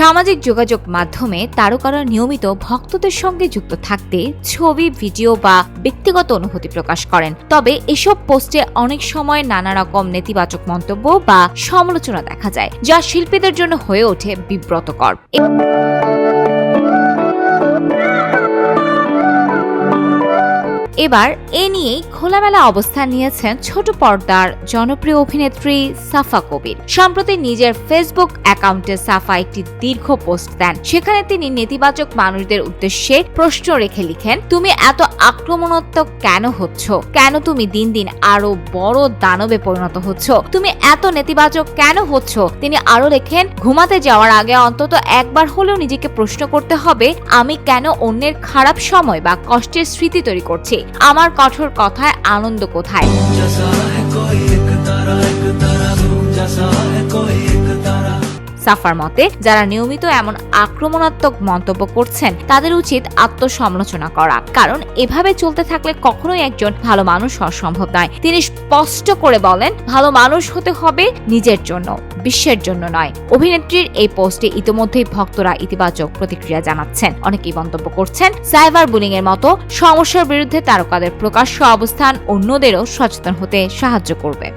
সামাজিক যোগাযোগ মাধ্যমে তারকারা নিয়মিত ভক্তদের সঙ্গে যুক্ত থাকতে ছবি, ভিডিও বা ব্যক্তিগত অনুভূতি প্রকাশ করেন। তবে এসব পোস্টে অনেক সময় নানা রকম নেতিবাচক মন্তব্য বা সমালোচনা দেখা যায়, যা শিল্পীদের জন্য হয়ে ওঠে বিব্রতকর। এবার এ নিয়েই খোলামেলা অবস্থান নিয়েছেন ছোট পর্দার জনপ্রিয় অভিনেত্রী সাফা কবির। সম্প্রতি নিজের ফেসবুক অ্যাকাউন্টে সাফা একটি দীর্ঘ পোস্ট দেন। সেখানে তিনি নেতিবাচক মানুষদের উদ্দেশ্যে প্রশ্ন রেখে লিখেন, তুমি এত আক্রমণাত্মক কেন হচ্ছ? কেন তুমি দিন দিন আরও বড় দানবে পরিণত হচ্ছ? তুমি এত নেতিবাচক কেন হচ্ছ? তিনি আরও লেখেন, ঘুমাতে যাওয়ার আগে অন্তত একবার হলেও নিজেকে প্রশ্ন করতে হবে, আমি কেন অন্যের খারাপ সময় বা কষ্টের স্মৃতি তৈরি করছি? আমার কঠোর কথায় আনন্দ কোথায়? সাফার মতে, যারা নিয়মিত এমন আক্রমণাত্মক মন্তব্য করছেন, তাদের উচিত আত্মসমালোচনা করা। কারণ, এভাবে চলতে থাকলে কখনোই একজন ভালো মানুষ হওয়া সম্ভব নয়। তিনি স্পষ্ট করে বলেন, ভালো মানুষ হতে হবে নিজের জন্য, বিশ্বের জন্য নয়। অভিনেত্রীর এই পোস্টে ইতিমধ্যেই ভক্তরা ইতিবাচক প্রতিক্রিয়া জানাচ্ছেন। অনেকেই মন্তব্য করছেন, সাইবার বুলিং এর মতো সমস্যার বিরুদ্ধে তারকাদের প্রকাশ্য অবস্থান অন্যদেরও সচেতন হতে সাহায্য করবে।